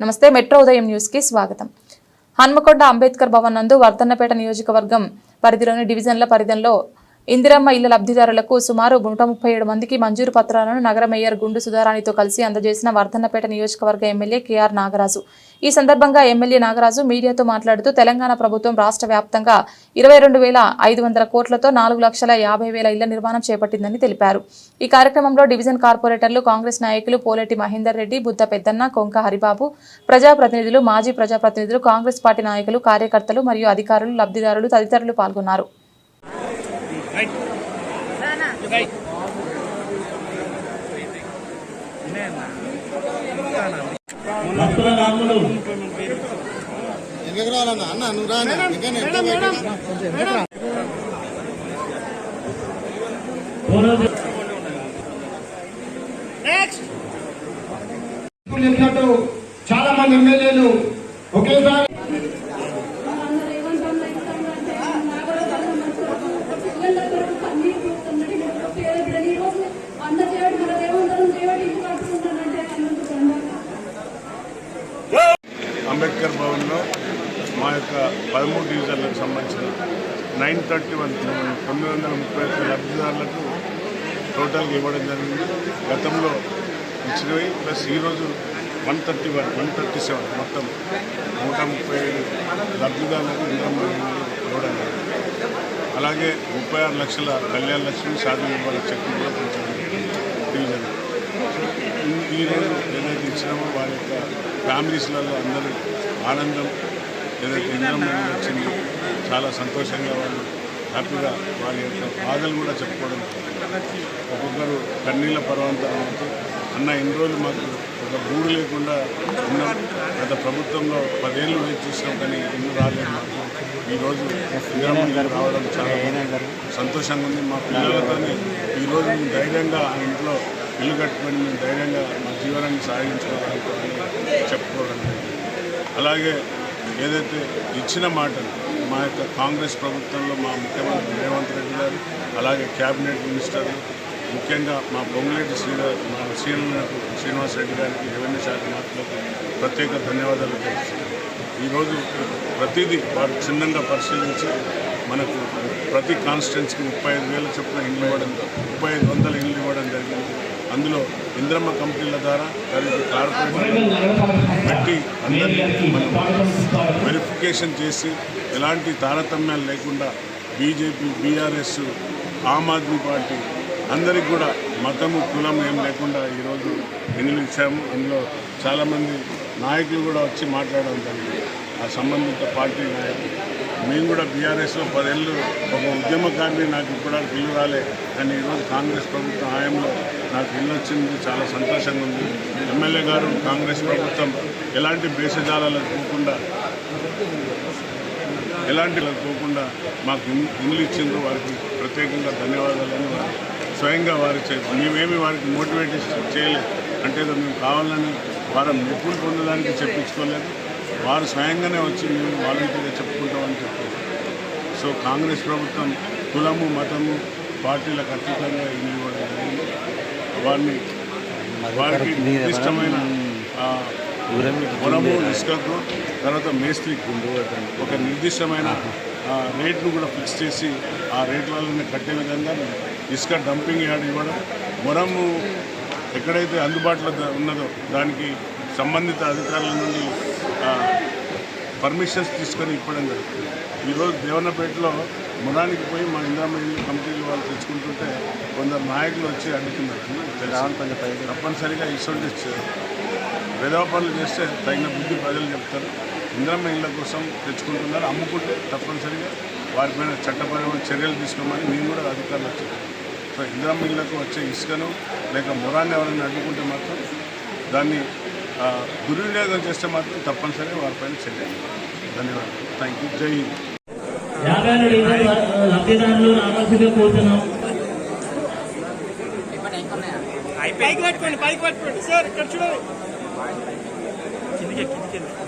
నమస్తే మెట్రో ఉదయం న్యూస్కి స్వాగతం. హన్మకొండ అంబేద్కర్ భవన్ నందు వర్ధన్నపేట నియోజకవర్గం పరిధిలోని డివిజన్ల పరిధిలో ఇందిరమ్మ ఇళ్ళ లబ్ధిదారులకు సుమారు నూట ముప్పై ఏడు మందికి మంజూరు పత్రాలను నగర మేయర్ గుండు సుధారాణితో కలిసి అందజేసిన వర్ధన్నపేట నియోజకవర్గ ఎమ్మెల్యే కేఆర్ నాగరాజు. ఈ సందర్భంగా ఎమ్మెల్యే నాగరాజు మీడియాతో మాట్లాడుతూ తెలంగాణ ప్రభుత్వం రాష్ట్ర వ్యాప్తంగా ఇరవై రెండు వేల ఐదు వందల కోట్లతో నాలుగు లక్షల యాభై వేల ఇళ్ళ నిర్మాణం చేపట్టిందని తెలిపారు. ఈ కార్యక్రమంలో డివిజన్ కార్పొరేటర్లు కాంగ్రెస్ నాయకులు పోలేటి మహేందర్ రెడ్డి బుద్ధ పెద్దన్న కొంక హరిబాబు ప్రజాప్రతినిధులు మాజీ ప్రజాప్రతినిధులు కాంగ్రెస్ పార్టీ నాయకులు కార్యకర్తలు మరియు అధికారులు లబ్ధిదారులు తదితరులు పాల్గొన్నారు. భక్తుల రాములు ఎందుకు రావాలన్నా అన్న నువ్వు రానా ఇంకా చెప్పినట్టు చాలా మంది ఎమ్మెల్యేలు ఒకేసారి అన్న చేయడం మన దేవంతరం చేయడం ఇల్లు కట్టుకుంటానంటే అన్నందుకు అంబేద్కర్ భవన్లో మా యొక్క పదమూడు డివిజన్లకు సంబంధించిన నైన్ థర్టీ వన్ తొమ్మిది వందల ముప్పై ఒక్క లబ్ధిదారులకు టోటల్గా ఇవ్వడం జరిగింది. గతంలో ఇచ్చినవి ప్లస్ ఈరోజు one thirty one one thirty seven మొత్తం నూట ముప్పై ఏడు లబ్ధిదారులకు ఇవ్వడం జరిగింది. అలాగే ముప్పై ఆరు లక్షల కళ్యాణ లక్ష్మి సాధన ఇవ్వాలి చెక్కు కూడా పెంచడం డివిజన్. ఈ- రోజు ఏదైతే ఇచ్చినామో వారి యొక్క ఫ్యామిలీస్లలో అందరూ ఆనందం ఏదో ఇంద్రం వచ్చింది. చాలా సంతోషంగా వాళ్ళు హ్యాపీగా వారి యొక్క బాధలు కూడా చెప్పుకోవడం ఒక్కొక్కరు కన్నీళ్ళ పర్వంతరం అవుతూ అన్న ఇన్ని రోజులు మాకు ఒక గూడు లేకుండా ఉన్నాం. గత ప్రభుత్వంలో పదేళ్ళు వేచి చూసినాం కానీ ఇల్లు రాలేదు మాకు. ఈరోజు రావడం చాలా సంతోషంగా ఉంది. మా పిల్లలతో ఈరోజు మేము ధైర్యంగా ఆ ఇంట్లో ఇల్లు కట్టుకొని మేము ధైర్యంగా మా జీవనాన్ని సాగించుకోవాలని చెప్పుకోవడం అలాగే ఏదైతే ఇచ్చిన మాటలు మా యొక్క కాంగ్రెస్ ప్రభుత్వంలో మా ముఖ్యమంత్రి రేవంత్ రెడ్డి గారు అలాగే క్యాబినెట్ మినిస్టర్లు ముఖ్యంగా మా బొమ్మలేటి శ్రీనివాస్ మా శ్రీనివాస్ శ్రీనివాస్ రెడ్డి గారికి రెవెన్యూ శాఖ మంత్రులకు ప్రత్యేక ధన్యవాదాలు తెలుస్తున్నాను ఈరోజు ప్రతిదీ వారు క్షుణ్ణంగా పరిశీలించి మనకు ప్రతి కాన్స్టిట్యున్సీకి ముప్పై ఐదు వేల చొప్పున ఇండ్లు ఇవ్వడం ముప్పై ఐదు వందల ఇండ్లు ఇవ్వడం జరిగింది. అందులో ఇంద్రమ్మ కంపెనీల ద్వారా దానికి కార్పొరేట్ పెట్టి అందరికీ వెరిఫికేషన్ చేసి ఎలాంటి తారతమ్యాలు లేకుండా BJP BRS Aam Aadmi party అందరికి కూడా మతము కులం ఏం లేకుండా ఈరోజు ఎన్నికలు ఇచ్చాము అందులో చాలామంది నాయకులు కూడా వచ్చి మాట్లాడడం జరిగింది. ఆ సంబంధిత పార్టీ నాయకులు. మేము కూడా బీఆర్ఎస్లో పదేళ్ళు ఒక ఉద్యమకారిని నాకు ఇప్పటివరకు ఇల్లు రాలే. కానీ ఈరోజు కాంగ్రెస్ ప్రభుత్వం హయాంలో నాకు ఇల్లు వచ్చింది. చాలా సంతోషంగా ఉంది. ఎమ్మెల్యే గారు కాంగ్రెస్ ప్రభుత్వం ఎలాంటి భేషజాలకు పోకుండా ఎలాంటి పోకుండా మాకు ఇల్లు ఇచ్చిండ్రు. వారికి ప్రత్యేకంగా ధన్యవాదాలని వారు స్వయంగా వారి చే మేమేమి వారికి మోటివేట్ చేయలేదు. అంటే మేము కావాలని వారు నిపుణులు పొందడానికి చెప్పించుకోలేదు. వారు స్వయంగానే వచ్చి మేము వాలంటీర్గా చెప్పుకుంటామని చెప్పారు. సో కాంగ్రెస్ ప్రభుత్వం కులము మతము పార్టీలకు అతీతంగా ఇల్లు ఇవ్వడం జరిగింది. వారిని వారికి నిర్దిష్టమైన పొలము ఇసుకకు తర్వాత మేస్త్రికి ఒక నిర్దిష్టమైన ఆ, రేట్ను కూడా ఫిక్స్ చేసి ఆ రేట్లలోనే కట్టే విధంగా ఇసుక డంపింగ్ యార్డ్ ఇవ్వడం. మొరము ఎక్కడైతే అందుబాటులో ఉన్నదో దానికి సంబంధిత అధికారుల నుండి పర్మిషన్స్ తీసుకొని ఇవ్వడం జరుగుతుంది. ఈరోజు దేవన్నపేటలో మురానికి పోయి మా ఇందిరామ కంపెనీలు వాళ్ళు తెచ్చుకుంటుంటే కొందరు నాయకులు వచ్చి అడుగుతున్నారు తప్పనిసరిగా ఇటువంటి విధవ పనులు చేస్తే తగిన బుద్ధి ప్రజలు చెప్తారు. ఇందిరమ్మ కోసం తెచ్చుకుంటున్నారు. అమ్ముకుంటే తప్పనిసరిగా వారిపైన చట్టపరమైన చర్యలు తీసుకోమని మేము కూడా అధికారులు వచ్చారు ఇందిరమ్మ ఇళ్ళకు వచ్చే ఇసుకను లేక మొరాన్ని ఎవరైనా అడ్డుకుంటే మాత్రం దాన్ని ఆ, దుర్వినియోగం చేస్తే మాత్రం తప్పనిసరిగా వారిపైన చర్యలు. ధన్యవాదాలు. థ్యాంక్ యూ జై హింద్. యాభై లబ్ధిదారులు కోరుతున్నాం. పైకి పట్టుకోండి పైకి పట్టుకోండి. సార్ ఇక్కడ చూడండి. కిందికి కిందికి